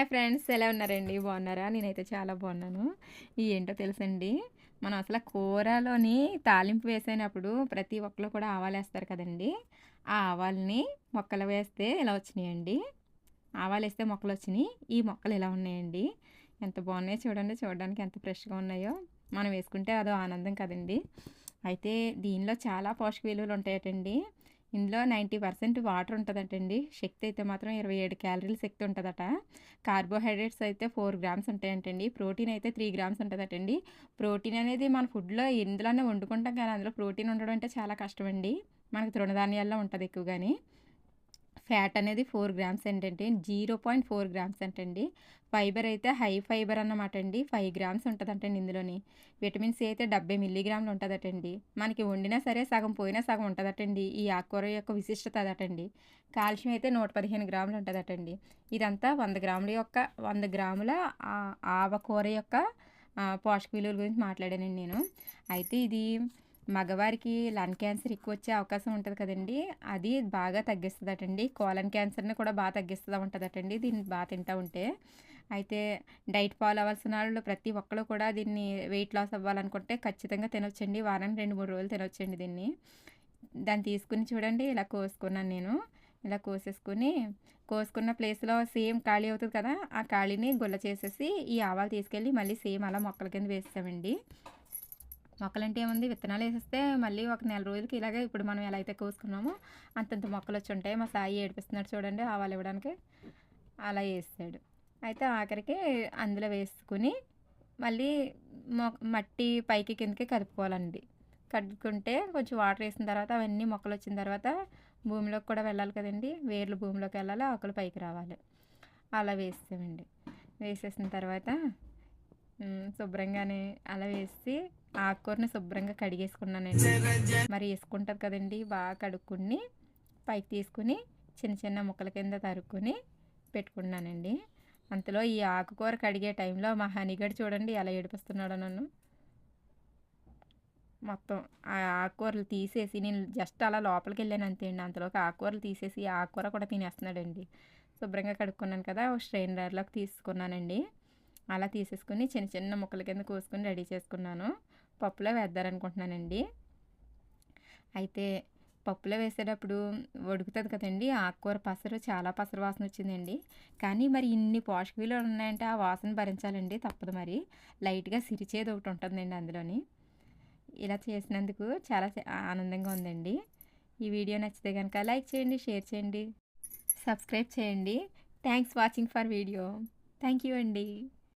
Hi friends ఎలా ఉన్నారండి? బాగున్నారా? నేనైతే చాలా బాగున్నాను. ఏంటో తెలుసండి? మనం అసలు కూరలోని తాలింపు వేసేటప్పుడు ప్రతి ఒక్కరు కూడా ఆవాలు వేస్తారు కదండి. ఆ ఆవాల్ని మొక్కలు వేస్తే ఇలా వచ్చినాయండి? ఆవాలు వేస్తే మొక్కలు వచ్చినాయి. ఈ మొక్కలు ఇలా ఉన్నాయండి? ఎంత బాగున్నాయో చూడండి. చూడడానికి ఎంత ఫ్రెష్గా ఉన్నాయో. మనం వేసుకుంటే అదో ఆనందం కదండి. అయితే దీనిలో చాలా పోషక విలువలు ఉంటాయటండి. ఇందులో నైంటీ పర్సెంట్ వాటర్ ఉంటుందటండి. శక్తి అయితే మాత్రం ఇరవై ఏడు క్యాలరీల శక్తి ఉంటుందట. కార్బోహైడ్రేట్స్ అయితే ఫోర్ గ్రామ్స్ ఉంటాయంటండి. ప్రోటీన్ అయితే త్రీ గ్రామ్స్ ఉంటుందటండి. ప్రోటీన్ అనేది మన ఫుడ్లో ఎందులోనే వండుకుంటాం కానీ అందులో ప్రోటీన్ ఉండడం అంటే చాలా కష్టమండి. మనకు తృణధాన్యాల్లో ఉంటుంది ఎక్కువగాని. ఫ్యాట్ అనేది ఫోర్ గ్రామ్స్ ఏంటంటే జీరో పాయింట్ ఫోర్ గ్రామ్స్ అంటండి. ఫైబర్ అయితే హై ఫైబర్ అన్నమాట అండి ఫైవ్ గ్రామ్స్ ఉంటుందంటండి ఇందులోని. విటమిన్ సి అయితే డెబ్బై మిల్లీగ్రాములు ఉంటుందటండి. మనకి వండినా సరే సగం పోయినా సగం ఉంటుందటండి. ఈ ఆకుకూర యొక్క విశిష్టత అదటండి. కాల్షియం అయితే నూట పదిహేను గ్రాములు ఉంటుందటండి. ఇదంతా వంద గ్రాముల యొక్క వంద గ్రాముల ఆవకూర యొక్క పోషక విలువల గురించి మాట్లాడానండి నేను. అయితే ఇది మగవారికి లంగ్ క్యాన్సర్ ఎక్కువ వచ్చే అవకాశం ఉంటుంది కదండి. అది బాగా తగ్గిస్తుందటండి. కోలన్ క్యాన్సర్ని కూడా బాగా తగ్గిస్తూ ఉంటుందటండి దీన్ని బాగా తింటూ ఉంటే. అయితే డైట్ ఫాలో అవ్వాల్సిన వాళ్ళు ప్రతి ఒక్కరు కూడా దీన్ని వెయిట్ లాస్ అవ్వాలనుకుంటే ఖచ్చితంగా తినొచ్చండి. వారానికి రెండు మూడు రోజులు తినొచ్చండి దీన్ని. దాన్ని తీసుకుని చూడండి. ఇలా కోసుకున్నాను నేను. ఇలా కోసేసుకుని కోసుకున్న ప్లేస్లో సేమ్ ఖాళీ అవుతుంది కదా ఆ ఖాళీని గుల్ల చేసేసి ఈ ఆవాలు తీసుకెళ్ళి మళ్ళీ సేమ్ అలా మొక్కల కింద వేస్తామండి. మొక్కలంటే ఏముంది? విత్తనాలు వేసేస్తే మళ్ళీ ఒక నెల రోజులకి ఇలాగే ఇప్పుడు మనం ఎలా అయితే కోసుకున్నామో అంతంత మొక్కలు వచ్చి ఉంటాయి. మా సాయి ఏడిపిస్తున్నాడు చూడండి ఆవాలు ఇవ్వడానికి. అలా వేస్తాడు. అయితే ఆఖరికి అందులో వేసుకుని మళ్ళీ మట్టి పైకి కిందకి కలుపుకోవాలండి కలుపుకుంటే కొంచెం వాటర్ వేసిన తర్వాత అవన్నీ మొక్కలు వచ్చిన తర్వాత భూమిలోకి కూడా వెళ్ళాలి కదండి. వేర్లు భూమిలోకి వెళ్ళాలి ఆకులు పైకి రావాలి. అలా వేస్తామండి. వేసేసిన తర్వాత శుభ్రంగానే అలా వేసి ఆకుకూరని శుభ్రంగా కడిగేసుకున్నానండి. మరి వేసుకుంటారు కదండి బాగా కడుక్కుని పైకి తీసుకుని చిన్న చిన్న ముక్కల కింద తరుక్కుని పెట్టుకున్నానండి. అంతలో ఈ ఆకుకూర కడిగే టైంలో మా హనీగడ్ చూడండి ఎలా ఏడిపిస్తున్నాడో నన్ను. మొత్తం ఆ ఆకుకూరలు తీసేసి నేను జస్ట్ అలా లోపలికి వెళ్ళాను అంతే అండి. అంతలోకి ఆకుకూరలు తీసేసి ఆకుకూర కూడా తినేస్తున్నాడండి. శుభ్రంగా కడుక్కున్నాను కదా స్ట్రైనర్లోకి తీసుకున్నానండి. అలా తీసేసుకుని చిన్న చిన్న ముక్కల కింద కోసుకొని రెడీ చేసుకున్నాను. పప్పులో వేద్దారనుకుంటున్నానండి. అయితే పప్పులో వేసేటప్పుడు ఉడుకుతుంది కదండి ఆకుకూర పసరు చాలా పసరు వాసన వచ్చిందండి. కానీ మరి ఇన్ని పోషక విలువలు ఉన్నాయంటే ఆ వాసన భరించాలండి తప్పదు మరి. లైట్గా సిరిచేది ఒకటి ఉంటుందండి అందులోని. ఇలా చేసినందుకు చాలా ఆనందంగా ఉందండి. ఈ వీడియో నచ్చితే కనుక లైక్ చేయండి షేర్ చేయండి సబ్స్క్రైబ్ చేయండి. Thanks watching for video. Thank you అండి.